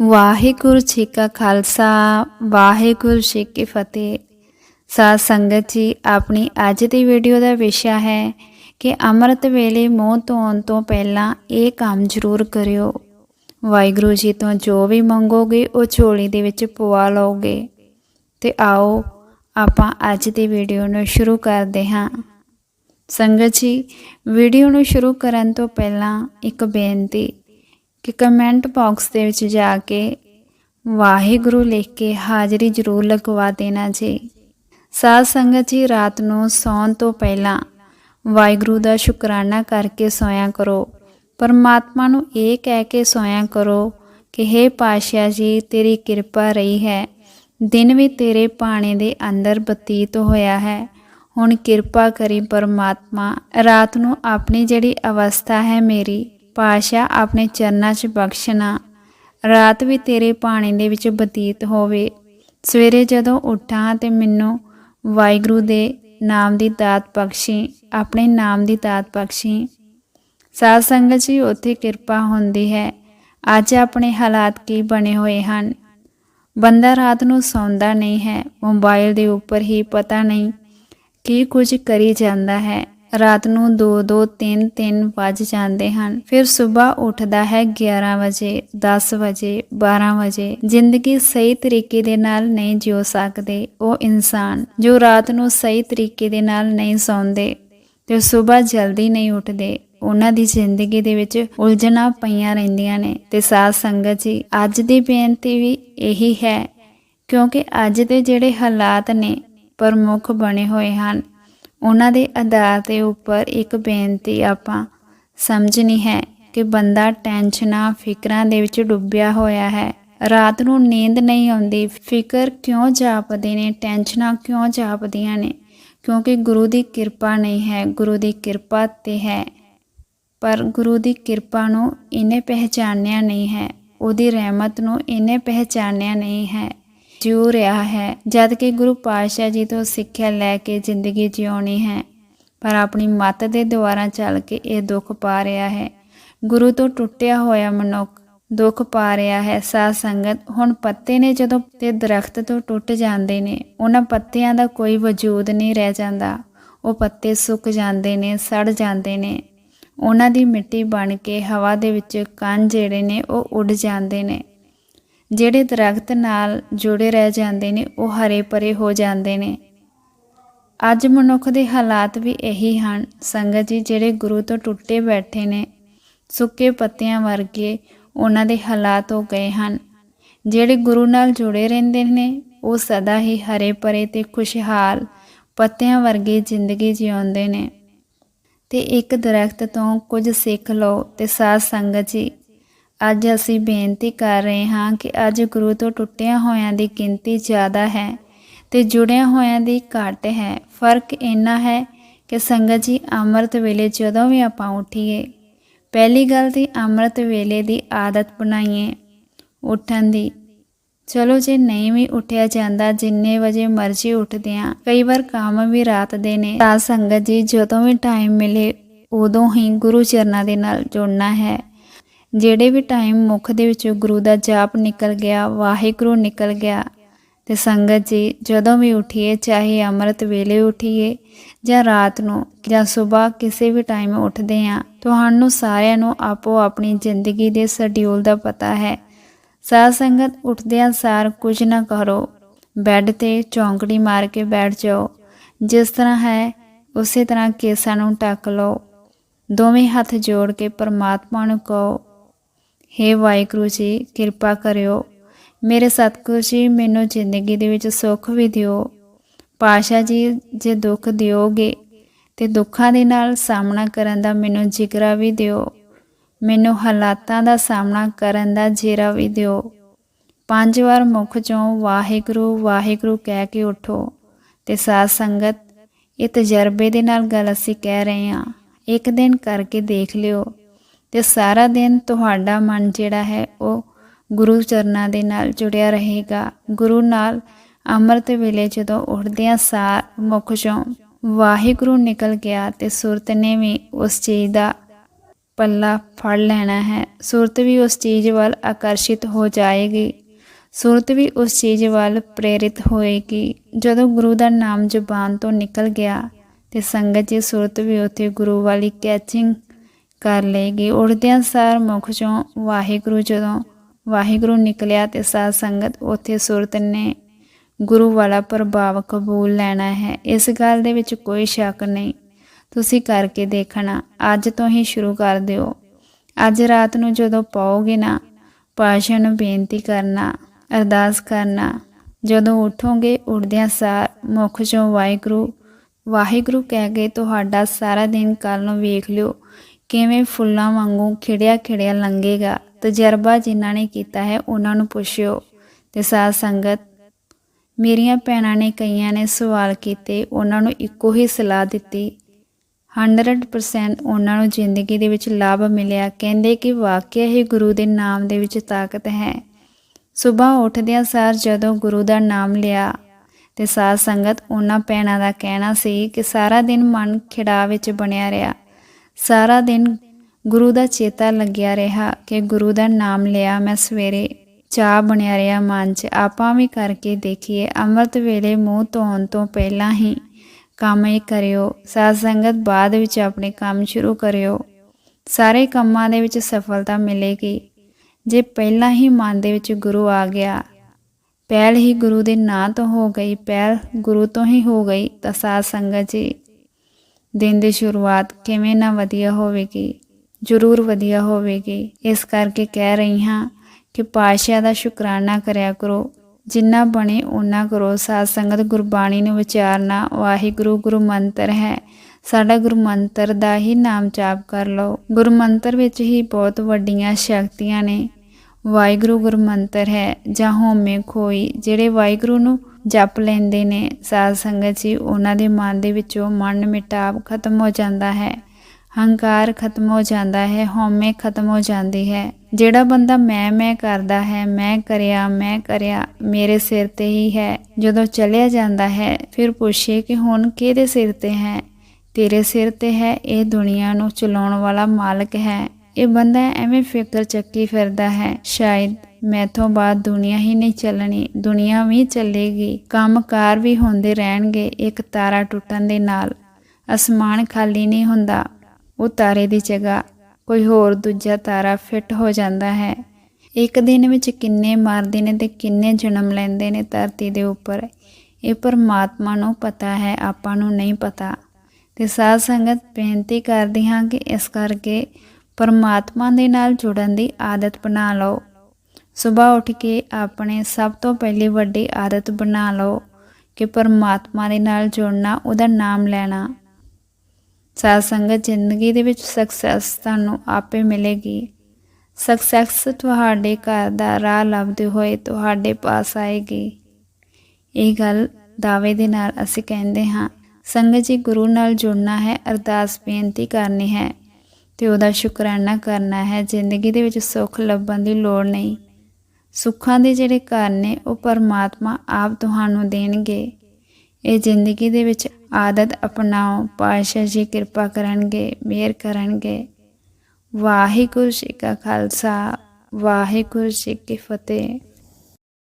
ਵਾਹਿਗੁਰੂ ਜੀ ਕਾ ਖਾਲਸਾ, ਵਾਹਿਗੁਰੂ ਜੀ ਕੀ ਫਤਿਹ। ਸਾਧ ਸੰਗਤ ਜੀ, ਆਪਣੀ ਅੱਜ ਦੀ ਵੀਡੀਓ ਦਾ ਵਿਸ਼ਾ ਹੈ ਕਿ ਅੰਮ੍ਰਿਤ ਵੇਲੇ ਮੂੰਹ ਧੋਣ ਤੋਂ ਪਹਿਲਾਂ ਇਹ ਕੰਮ ਜ਼ਰੂਰ ਕਰਿਓ। ਵਾਹਿਗੁਰੂ ਜੀ ਤੋਂ ਜੋ ਵੀ ਮੰਗੋਗੇ, ਉਹ ਝੋਲੀ ਦੇ ਵਿੱਚ ਪਵਾ ਲਓਗੇ। ਤੇ ਆਓ, ਆਪਾਂ ਅੱਜ ਦੀ ਵੀਡੀਓ ਨੂੰ ਸ਼ੁਰੂ ਕਰਦੇ ਹਾਂ। ਸੰਗਤ ਜੀ ਵੀਡੀਓ ਨੂੰ ਸ਼ੁਰੂ ਕਰਨ ਤੋਂ ਪਹਿਲਾਂ ਇੱਕ ਬੇਨਤੀ ਕਿ ਕਮੈਂਟ ਬਾਕਸ ਦੇ ਵਿੱਚ ਜਾ ਕੇ ਵਾਹਿਗੁਰੂ ਲਿਖ ਕੇ ਹਾਜ਼ਰੀ ਜ਼ਰੂਰ ਲਗਵਾ ਦੇਣਾ ਜੀ। ਸਾਧ ਸੰਗਤ ਜੀ, ਰਾਤ ਨੂੰ ਸੌਣ ਤੋਂ ਪਹਿਲਾਂ ਵਾਹਿਗੁਰੂ ਦਾ ਸ਼ੁਕਰਾਨਾ ਕਰਕੇ ਸੋਇਆ ਕਰੋ। ਪਰਮਾਤਮਾ ਨੂੰ ਇਹ ਕਹਿ ਕੇ ਸੋਇਆ ਕਰੋ ਕਿ हे ਪਾਸ਼ਾ ਜੀ, ਤੇਰੀ ਕਿਰਪਾ ਰਹੀ ਹੈ। ਦਿਨ ਵੀ ਤੇਰੇ ਪਾਣੇ ਦੇ ਅੰਦਰ ਬਤੀਤ ਹੋਇਆ ਹੈ। ਹੁਣ ਕਿਰਪਾ ਕਰੀ ਪਰਮਾਤਮਾ, ਰਾਤ ਨੂੰ ਆਪਣੀ ਜਿਹੜੀ ਅਵਸਥਾ ਹੈ ਮੇਰੀ ਪਾਸ਼ਾ ਆਪਣੇ ਚਰਨਾਂ 'ਚ ਬਖਸ਼ਣਾ। ਰਾਤ ਵੀ ਤੇਰੇ ਪਾਣੀ ਦੇ ਵਿੱਚ ਬਤੀਤ ਹੋਵੇ। ਸਵੇਰੇ ਜਦੋਂ ਉੱਠਾਂ ਤੇ ਮੈਨੂੰ ਵਾਹਿਗੁਰੂ ਦੇ ਨਾਮ ਦੀ ਦਾਤ ਬਖਸ਼ੀ, ਆਪਣੇ ਨਾਮ ਦੀ ਦਾਤ ਬਖਸ਼ੀ। ਸਾਧ ਸੰਗਤ ਜੀ, ਉੱਥੇ ਕਿਰਪਾ ਹੁੰਦੀ ਹੈ। ਅੱਜ ਆਪਣੇ ਹਾਲਾਤ ਕੀ ਬਣੇ ਹੋਏ ਹਨ? ਬੰਦਾ ਰਾਤ ਨੂੰ ਸੌਂਦਾ ਨਹੀਂ ਹੈ। ਮੋਬਾਈਲ ਦੇ ਉੱਪਰ ਹੀ ਪਤਾ ਨਹੀਂ ਕੀ ਕੁਝ ਕਰੀ ਜਾਂਦਾ ਹੈ। ਰਾਤ ਨੂੰ 2 2 3 3 ਵੱਜ ਜਾਂਦੇ ਹਨ। ਫਿਰ ਸਵੇਰ ਉੱਠਦਾ ਹੈ 11 ਵਜੇ 10 ਵਜੇ 12 ਵਜੇ। ਜ਼ਿੰਦਗੀ ਸਹੀ ਤਰੀਕੇ ਦੇ ਨਾਲ ਨਹੀਂ ਜਿਉ ਸਕਦੇ ਉਹ ਇਨਸਾਨ, ਜੋ ਰਾਤ ਨੂੰ ਸਹੀ ਤਰੀਕੇ ਦੇ ਨਾਲ ਨਹੀਂ ਸੌਂਦੇ ਤੇ ਸਵੇਰ ਜਲਦੀ ਨਹੀਂ ਉੱਠਦੇ। ਉਹਨਾਂ ਦੀ ਜ਼ਿੰਦਗੀ ਦੇ ਵਿੱਚ ਉਲਝਣਾ ਪਈਆਂ ਰਹਿੰਦੀਆਂ ਨੇ ਤੇ ਸਾਧ ਸੰਗਤ ਜੀ, ਅੱਜ ਦੀ ਬੇਨਤੀ ਵੀ ਇਹੀ ਹੈ, ਕਿਉਂਕਿ ਅੱਜ ਦੇ ਜਿਹੜੇ ਹਾਲਾਤ ਨੇ ਪ੍ਰਮੁੱਖ ਬਣੇ ਹੋਏ ਹਨ। ਉਹਨਾਂ ਦੇ ਆਧਾਰ ਦੇ ਉੱਪਰ ਇੱਕ ਬੇਨਤੀ ਆਪਾਂ ਸਮਝਣੀ ਹੈ ਕਿ ਬੰਦਾ ਟੈਨਸ਼ਨਾਂ, ਫਿਕਰਾਂ ਦੇ ਵਿੱਚ ਡੁੱਬਿਆ ਹੋਇਆ ਹੈ। ਰਾਤ ਨੂੰ ਨੀਂਦ ਨਹੀਂ ਆਉਂਦੀ। ਫਿਕਰ ਕਿਉਂ ਜਾਪਦੇ ਨੇ? ਟੈਨਸ਼ਨਾਂ ਕਿਉਂ ਜਾਪਦੀਆਂ ਨੇ? ਕਿਉਂਕਿ ਗੁਰੂ ਦੀ ਕਿਰਪਾ ਨਹੀਂ ਹੈ। ਗੁਰੂ ਦੀ ਕਿਰਪਾ ਤੇ ਹੈ। ਪਰ ਗੁਰੂ ਦੀ ਕਿਰਪਾ ਨੂੰ ਇਹਨੇ ਪਹਿਚਾਨਿਆ ਨਹੀਂ ਹੈ। ਉਹਦੀ ਰਹਿਮਤ ਨੂੰ ਇਹਨੇ ਪਹਿਚਾਨਿਆ ਨਹੀਂ ਹੈ। ਜਿਉ ਰਿਹਾ ਹੈ। ਜਦ ਕਿ ਗੁਰੂ ਪਾਤਸ਼ਾਹ ਜੀ ਤੋਂ ਸਿੱਖਿਆ ਲੈ ਕੇ ਜ਼ਿੰਦਗੀ ਜਿਉਣੀ ਹੈ, ਪਰ ਆਪਣੀ ਮੱਤ ਦੇ ਦੁਆਰਾ ਚੱਲ ਕੇ ਇਹ ਦੁੱਖ ਪਾ ਰਿਹਾ ਹੈ। ਗੁਰੂ ਤੋਂ ਟੁੱਟਿਆ ਹੋਇਆ ਮਨੁੱਖ ਦੁੱਖ ਪਾ ਰਿਹਾ ਹੈ। ਸਾਧ ਸੰਗਤ ਹੁਣ ਪੱਤੇ ਨੇ ਜਦੋਂ ਤੇ ਦਰਖਤ ਤੋਂ ਟੁੱਟ ਜਾਂਦੇ ਨੇ, ਉਹਨਾਂ ਪੱਤਿਆਂ ਦਾ ਕੋਈ ਵਜੂਦ ਨਹੀਂ ਰਹਿ ਜਾਂਦਾ। ਉਹ ਪੱਤੇ ਸੁੱਕ ਜਾਂਦੇ ਨੇ, ਸੜ ਜਾਂਦੇ ਨੇ। ਉਹਨਾਂ ਦੀ ਮਿੱਟੀ ਬਣ ਕੇ ਹਵਾ ਦੇ ਵਿੱਚ ਕੰਨ ਜਿਹੜੇ ਨੇ, ਉਹ ਉੱਡ ਜਾਂਦੇ ਨੇ। ਜਿਹੜੇ ਦਰਖਤ ਨਾਲ ਜੁੜੇ ਰਹਿ ਜਾਂਦੇ ਨੇ, ਉਹ ਹਰੇ ਭਰੇ ਹੋ ਜਾਂਦੇ ਨੇ। ਅੱਜ ਮਨੁੱਖ ਦੇ ਹਾਲਾਤ ਵੀ ਇਹੀ ਹਨ। ਸੰਗਤ ਜੀ, ਜਿਹੜੇ ਗੁਰੂ ਤੋਂ ਟੁੱਟੇ ਬੈਠੇ ਨੇ, ਸੁੱਕੇ ਪੱਤਿਆਂ ਵਰਗੇ, ਉਹਨਾਂ ਦੇ ਹਾਲਾਤ ਹੋ ਗਏ ਹਨ। ਜਿਹੜੇ ਗੁਰੂ ਨਾਲ ਜੁੜੇ ਰਹਿੰਦੇ ਨੇ, ਉਹ ਸਦਾ ਹੀ ਹਰੇ ਭਰੇ ਤੇ ਖੁਸ਼ਹਾਲ ਪੱਤਿਆਂ ਵਰਗੀ ਜ਼ਿੰਦਗੀ ਜਿਉਂਦੇ ਨੇ। ਤੇ ਇੱਕ ਦਰਖਤ ਤੋਂ ਕੁਝ ਸਿੱਖ ਲਓ ਤੇ ਸਾਧ ਸੰਗਤ ਜੀ ਅੱਜ ਅਸੀਂ ਬੇਨਤੀ ਕਰ ਰਹੇ ਹਾਂ ਕਿ ਅੱਜ ਗੁਰੂ ਤੋਂ ਟੁੱਟਿਆਂ ਹੋਇਆਂ ਦੀ ਗਿਣਤੀ ਜ਼ਿਆਦਾ ਹੈ ਤੇ ਜੁੜਿਆਂ ਹੋਇਆਂ ਦੀ ਘੱਟ ਹੈ। ਫ਼ਰਕ ਇੰਨਾ ਹੈ ਕਿ ਸੰਗਤ ਜੀ, ਅੰਮ੍ਰਿਤ ਵੇਲੇ ਜਦੋਂ ਵੀ ਆਪਾਂ ਉਠੀਏ, ਪਹਿਲੀ ਗੱਲ ਤੇ ਅੰਮ੍ਰਿਤ ਵੇਲੇ ਦੀ ਆਦਤ ਬਣਾਈਏ ਉੱਠਣ ਦੀ। ਚਲੋ ਜੇ ਨਹੀਂ ਵੀ ਉੱਠਿਆ ਜਾਂਦਾ, ਜਿੰਨੇ ਵਜੇ ਮਰਜ਼ੀ ਉੱਠਦੇ ਆ ਕਈ ਵਾਰ ਕੰਮ ਵੀ ਰਾਤ ਦੇ ਨੇ, ਤਾਂ ਸੰਗਤ ਜੀ ਜਦੋਂ ਵੀ ਟਾਈਮ ਮਿਲੇ, ਉਦੋਂ ਹੀ ਗੁਰੂ ਚਰਨਾਂ ਦੇ ਨਾਲ ਜੁੜਨਾ ਹੈ। ਜਿਹੜੇ ਵੀ ਟਾਈਮ ਮੁਖ ਦੇ ਵਿੱਚੋਂ ਗੁਰੂ ਦਾ ਜਾਪ ਨਿਕਲ ਗਿਆ, ਵਾਹਿਗੁਰੂ ਨਿਕਲ ਗਿਆ ਤੇ ਸੰਗਤ ਜੀ ਜਦੋਂ ਵੀ ਉਠੀਏ, ਚਾਹੇ ਅੰਮ੍ਰਿਤ ਵੇਲੇ ਉਠੀਏ ਜਾਂ ਰਾਤ ਨੂੰ ਜਾਂ ਸਵੇਰ ਕਿਸੇ ਵੀ ਟਾਈਮ ਉੱਠਦੇ ਆ ਤੁਹਾਨੂੰ ਸਾਰਿਆਂ ਨੂੰ ਆਪੋ ਆਪਣੀ ਜ਼ਿੰਦਗੀ ਦੇ ਸ਼ਡਿਊਲ ਦਾ ਪਤਾ ਹੈ। ਸਾਧ ਸੰਗਤ, ਉੱਠਦਿਆਂ ਸਾਰ ਕੁਝ ਨਾ ਕਰੋ। ਬੈੱਡ ਤੇ ਚੌਂਕੜੀ ਮਾਰ ਕੇ ਬੈਠ ਜਾਓ। ਜਿਸ ਤਰ੍ਹਾਂ ਹੈ, ਉਸੇ ਤਰ੍ਹਾਂ ਕੇਸਾਂ ਨੂੰ ਟੱਕ ਲਓ। ਦੋਵੇਂ ਹੱਥ ਜੋੜ ਕੇ ਪਰਮਾਤਮਾ ਨੂੰ ਕਹੋ ਹੇ ਵਾਹਿਗੁਰੂ ਜੀ, ਕਿਰਪਾ ਕਰਿਓ। ਮੇਰੇ ਸਤਿਗੁਰੂ ਜੀ, ਮੈਨੂੰ ਜ਼ਿੰਦਗੀ ਦੇ ਵਿੱਚ ਸੁੱਖ ਵੀ ਦਿਓ। ਪਾਸ਼ਾ ਜੀ, ਜੇ ਦੁੱਖ ਦਿਓਗੇ, ਤੇ ਦੁੱਖਾਂ ਦੇ ਨਾਲ ਸਾਹਮਣਾ ਕਰਨ ਦਾ ਮੈਨੂੰ ਜਿਗਰਾ ਵੀ ਦਿਓ। ਮੈਨੂੰ ਹਾਲਾਤਾਂ ਦਾ ਸਾਹਮਣਾ ਕਰਨ ਦਾ ਜੇਰਾ ਵੀ ਦਿਓ। ਪੰਜ ਵਾਰ ਮੁਖ ਚੋਂ ਵਾਹਿਗੁਰੂ ਵਾਹਿਗੁਰੂ ਕਹਿ ਕੇ ਉਠੋ। ਤੇ ਸਾਧ ਸੰਗਤ, ਇਹ ਤਜਰਬੇ ਦੇ ਨਾਲ ਗੱਲ ਅਸੀਂ ਕਹਿ ਰਹੇ ਹਾਂ। ਇੱਕ ਦਿਨ ਕਰਕੇ ਦੇਖ ਲਿਓ। ਤੇ ਸਾਰਾ ਦਿਨ ਤੁਹਾਡਾ ਮਨ ਜਿਹੜਾ ਹੈ ਉਹ ਗੁਰੂ ਚਰਨਾਂ ਦੇ ਨਾਲ ਜੁੜਿਆ ਰਹੇਗਾ। ਗੁਰੂ ਨਾਲ ਅੰਮ੍ਰਿਤ ਵੇਲੇ ਜਦੋਂ ਉੱਠਦਿਆਂ ਸਾਰ ਮੁਖ ਚੋਂ ਵਾਹਿਗੁਰੂ ਨਿਕਲ ਗਿਆ ਤੇ ਸੁਰਤ ਨੇ ਵੀ ਉਸ ਚੀਜ਼ ਦਾ ਪੱਲਾ ਫੜ ਲੈਣਾ ਹੈ। ਸੁਰਤ ਵੀ ਉਸ ਚੀਜ਼ ਵੱਲ ਆਕਰਸ਼ਿਤ ਹੋ ਜਾਏਗੀ। ਸੁਰਤ ਵੀ ਉਸ ਚੀਜ਼ ਵੱਲ ਪ੍ਰੇਰਿਤ ਹੋਏਗੀ। ਜਦੋਂ ਗੁਰੂ ਦਾ ਨਾਮ ਜ਼ੁਬਾਨ ਤੋਂ ਨਿਕਲ ਗਿਆ ਤੇ ਸੰਗਤ ਦੀ ਸੁਰਤ ਵੀ ਉੱਥੇ ਗੁਰੂ ਵਾਲੀ ਕੈਚਿੰਗ ਕਰ ਲਏਗੀ। ਉੜਦਿਆਂ ਸਾਰ ਮੁਖ ਚੋਂ ਵਾਹਿਗੁਰੂ ਜਦੋਂ ਵਾਹਿਗੁਰੂ ਨਿਕਲਿਆ ਤੇ ਸਾਧ ਸੰਗਤ ਉੱਥੇ ਸੁਰਤ ਨੇ ਗੁਰੂ ਵਾਲਾ ਪ੍ਰਭਾਵ ਕਬੂਲ ਲੈਣਾ ਹੈ। ਇਸ ਗੱਲ ਦੇ ਵਿੱਚ ਕੋਈ ਸ਼ੱਕ ਨਹੀਂ। ਤੁਸੀਂ ਕਰਕੇ ਦੇਖਣਾ। ਅੱਜ ਤੋਂ ਹੀ ਸ਼ੁਰੂ ਕਰ ਦਿਓ। ਅੱਜ ਰਾਤ ਨੂੰ ਜਦੋਂ ਪਾਓਗੇ ਨਾ, ਪਾਸ਼ਾ ਨੂੰ ਬੇਨਤੀ ਕਰਨਾ, ਅਰਦਾਸ ਕਰਨਾ। ਜਦੋਂ ਉਠੋਗੇ ਉੱਠਦਿਆਂ ਸਾਰ ਮੁਖ ਚੋਂ ਵਾਹਿਗੁਰੂ ਵਾਹਿਗੁਰੂ ਕਹਿ ਕੇ ਤੁਹਾਡਾ ਸਾਰਾ ਦਿਨ ਕੱਲ ਨੂੰ ਵੇਖ ਲਿਓ। ਕਿਵੇਂ ਫੁੱਲਾਂ ਵਾਂਗੂ ਖਿੜਿਆ ਖਿੜਿਆ ਲੰਘੇਗਾ, ਤਜਰਬਾ ਜਿਨ੍ਹਾਂ ਨੇ ਕੀਤਾ ਹੈ ਉਹਨਾਂ ਨੂੰ ਪੁੱਛਿਓ। ਤੇ ਸਾਧ ਸੰਗਤ, ਮੇਰੀਆਂ ਭੈਣਾਂ ਨੇ ਕਈਆਂ ਨੇ ਸਵਾਲ ਕੀਤੇ, ਉਹਨਾਂ ਨੂੰ ਇੱਕੋ ਹੀ ਸਲਾਹ ਦਿੱਤੀ। 100% ਉਹਨਾਂ ਨੂੰ ਜ਼ਿੰਦਗੀ ਦੇ ਵਿੱਚ ਲਾਭ ਮਿਲਿਆ। ਕਹਿੰਦੇ ਕਿ ਵਾਕਿਆ ਹੀ ਗੁਰੂ ਦੇ ਨਾਮ ਦੇ ਵਿੱਚ ਤਾਕਤ ਹੈ। ਸਵੇਰ ਉੱਠਦਿਆਂ ਸਾਰ ਜਦੋਂ ਗੁਰੂ ਦਾ ਨਾਮ ਲਿਆ, ਤੇ ਸਾਧ ਸੰਗਤ ਉਹਨਾਂ ਭੈਣਾਂ ਦਾ ਕਹਿਣਾ ਸੀ ਕਿ ਸਾਰਾ ਦਿਨ ਮਨ ਖਿੜਾ ਵਿੱਚ ਬਣਿਆ ਰਿਹਾ। ਸਾਰਾ ਦਿਨ ਗੁਰੂ ਦਾ ਚੇਤਾ ਲੱਗਿਆ ਰਿਹਾ ਕਿ ਗੁਰੂ ਦਾ ਨਾਮ ਲਿਆ ਮੈਂ ਸਵੇਰੇ ਚਾਹ ਬਣਿਆ ਰਿਹਾ ਮਨ 'ਚ। ਆਪਾਂ ਵੀ ਕਰਕੇ ਦੇਖੀਏ, ਅੰਮ੍ਰਿਤ ਵੇਲੇ ਮੂੰਹ ਧੋਣ ਤੋਂ ਪਹਿਲਾਂ ਹੀ ਕੰਮ ਇਹ ਕਰਿਓ। ਸਾਧ ਸੰਗਤ ਬਾਅਦ ਵਿੱਚ ਆਪਣੇ ਕੰਮ ਸ਼ੁਰੂ ਕਰਿਓ। ਸਾਰੇ ਕੰਮਾਂ ਦੇ ਵਿੱਚ ਸਫਲਤਾ ਮਿਲੇਗੀ। ਜੇ ਪਹਿਲਾਂ ਹੀ ਮਨ ਦੇ ਵਿੱਚ ਗੁਰੂ ਆ ਗਿਆ, ਪਹਿਲ ਹੀ ਗੁਰੂ ਦੇ ਨਾਂ ਤੋਂ ਹੋ ਗਈ, ਪਹਿਲ ਗੁਰੂ ਤੋਂ ਹੀ ਹੋ ਗਈ, ਤਾਂ ਸਾਧ ਸੰਗਤ ਜੀ ਦਿਨ ਦੀ ਸ਼ੁਰੂਆਤ ਕਿਵੇਂ ਨਾ ਵਧੀਆ ਹੋਵੇਗੀ, ਜ਼ਰੂਰ ਵਧੀਆ ਹੋਵੇਗੀ। ਇਸ ਕਰਕੇ ਕਹਿ ਰਹੀ ਹਾਂ ਕਿ ਪਾਤਸ਼ਾਹ ਦਾ ਸ਼ੁਕਰਾਨਾ ਕਰਿਆ ਕਰੋ। ਜਿੰਨਾ ਬਣੇ ਓਨਾ ਕਰੋ। ਸਾਧ ਸੰਗਤ ਗੁਰਬਾਣੀ ਨੂੰ ਵਿਚਾਰਨਾ ਵਾਹਿਗੁਰੂ ਗੁਰੂ ਮੰਤਰ ਹੈ। ਸਾਡਾ ਗੁਰੂ ਮੰਤਰ ਦਾ ਹੀ ਨਾਮ ਜਾਪ ਕਰ ਲਓ। ਗੁਰੂ ਮੰਤਰ ਵਿੱਚ ਹੀ ਬਹੁਤ ਵੱਡੀਆਂ ਸ਼ਕਤੀਆਂ ਨੇ। ਵਾਹਿਗੁਰੂ ਗੁਰੂ ਮੰਤਰ ਹੈ ਜਾਂ ਹੋਮੇ ਖੋਈ, ਜਿਹੜੇ ਵਾਹਿਗੁਰੂ ਨੂੰ ਜਪ ਲੈਂਦੇ ਨੇ। ਸਾਧ ਸੰਗਤ ਜੀ, ਉਹਨਾਂ ਦੇ ਮਨ ਦੇ ਵਿੱਚੋਂ ਮਨ ਮਿਟਾਵ ਖਤਮ ਹੋ ਜਾਂਦਾ ਹੈ। ਹੰਕਾਰ ਖਤਮ ਹੋ ਜਾਂਦਾ ਹੈ, ਹਉਮੈ ਖਤਮ ਹੋ ਜਾਂਦੀ ਹੈ। ਜਿਹੜਾ ਬੰਦਾ ਮੈਂ ਮੈਂ ਕਰਦਾ ਹੈ, ਮੈਂ ਕਰਿਆ ਮੈਂ ਕਰਿਆ, ਮੇਰੇ ਸਿਰ ਤੇ ਹੀ ਹੈ। ਜਦੋਂ ਚਲਿਆ ਜਾਂਦਾ ਹੈ, ਫਿਰ ਪੁੱਛੇ ਕਿ ਹੁਣ ਕਿਹਦੇ ਸਿਰ ਤੇ ਹੈ? ਤੇਰੇ ਸਿਰ ਤੇ ਹੈ, ਇਹ ਦੁਨੀਆ ਨੂੰ ਚਲਾਉਣ ਵਾਲਾ ਮਾਲਕ ਹੈ। ਇਹ ਬੰਦਾ ਐਵੇਂ ਫਿਕਰ ਚੱਕੀ ਫਿਰਦਾ ਹੈ, ਸ਼ਾਇਦ ਮੈਥੋਂ ਬਾਅਦ ਦੁਨੀਆ ਹੀ ਨਹੀਂ ਚੱਲਣੀ, ਦੁਨੀਆ ਵੀ ਚੱਲੇਗੀ, ਕੰਮਕਾਰ ਵੀ ਹੁੰਦੇ ਰਹਿਣਗੇ, ਇੱਕ ਤਾਰਾ ਟੁੱਟਣ ਦੇ ਨਾਲ। ਅਸਮਾਨ ਖਾਲੀ ਨਹੀਂ ਹੁੰਦਾ, ਉਹ ਤਾਰੇ ਦੀ ਜਗ੍ਹਾ, ਕੋਈ ਹੋਰ ਦੂਜਾ ਤਾਰਾ ਫਿੱਟ ਹੋ ਜਾਂਦਾ ਹੈ। ਇੱਕ ਦਿਨ ਵਿੱਚ ਕਿੰਨੇ ਮਰਦੇ ਨੇ ਤੇ ਕਿੰਨੇ ਜਨਮ ਲੈਂਦੇ ਨੇ ਧਰਤੀ ਦੇ ਉੱਪਰ। ਇਹ ਪਰਮਾਤਮਾ ਨੂੰ ਪਤਾ ਹੈ, ਆਪਾਂ ਨੂੰ ਨਹੀਂ ਪਤਾ। ਤੇ ਸਾਧ ਸੰਗਤ ਬੇਨਤੀ ਕਰਦੀ ਹਾਂ ਕਿ ਇਸ ਕਰਕੇ ਪਰਮਾਤਮਾ ਦੇ ਨਾਲ ਜੁੜਨ ਦੀ ਆਦਤ ਬਣਾ ਲਓ। ਸਵੇਰ ਉੱਠ ਕੇ ਆਪਣੇ ਸਭ ਤੋਂ ਪਹਿਲੀ ਵੱਡੀ ਆਦਤ ਬਣਾ ਲਓ ਕਿ ਪਰਮਾਤਮਾ ਦੇ ਨਾਲ ਜੁੜਨਾ, ਉਹਦਾ ਨਾਮ ਲੈਣਾ। ਸਾਧ ਸੰਗਤ ਜ਼ਿੰਦਗੀ ਦੇ ਵਿੱਚ ਸਕਸੈਸ ਤੁਹਾਨੂੰ ਆਪੇ ਮਿਲੇਗੀ। ਸਕਸੈਸ ਤੁਹਾਡੇ ਘਰ ਦਾ ਰਾਹ ਲੱਭਦੇ ਹੋਏ ਤੁਹਾਡੇ ਪਾਸ ਆਏਗੀ। ਇਹ ਗੱਲ ਦਾਅਵੇ ਦੇ ਨਾਲ ਅਸੀਂ ਕਹਿੰਦੇ ਹਾਂ, ਸੰਗਤ ਜੀ ਗੁਰੂ ਨਾਲ ਜੁੜਨਾ ਹੈ, ਅਰਦਾਸ ਬੇਨਤੀ ਕਰਨੀ ਹੈ ਤੇ ਉਹਦਾ ਸ਼ੁਕਰਾਨਾ ਕਰਨਾ ਹੈ। ਜ਼ਿੰਦਗੀ ਦੇ ਵਿੱਚ ਸੁੱਖ ਲੱਭਣ ਦੀ ਲੋੜ ਨਹੀਂ। ਸੁੱਖਾਂ ਦੇ ਜਿਹੜੇ ਘਰ ਨੇ, ਉਹ ਪਰਮਾਤਮਾ ਆਪ ਤੁਹਾਨੂੰ ਦੇਣਗੇ। ਇਹ ਜ਼ਿੰਦਗੀ ਦੇ ਵਿੱਚ ਆਦਤ ਅਪਣਾਓ, ਪਾਤਸ਼ਾਹ ਜੀ ਕਿਰਪਾ ਕਰਨਗੇ, ਮਿਹਰ ਕਰਨਗੇ। ਵਾਹਿਗੁਰੂ ਜੀ ਕਾ ਖਾਲਸਾ, ਵਾਹਿਗੁਰੂ ਜੀ ਕੀ ਫਤਿਹ।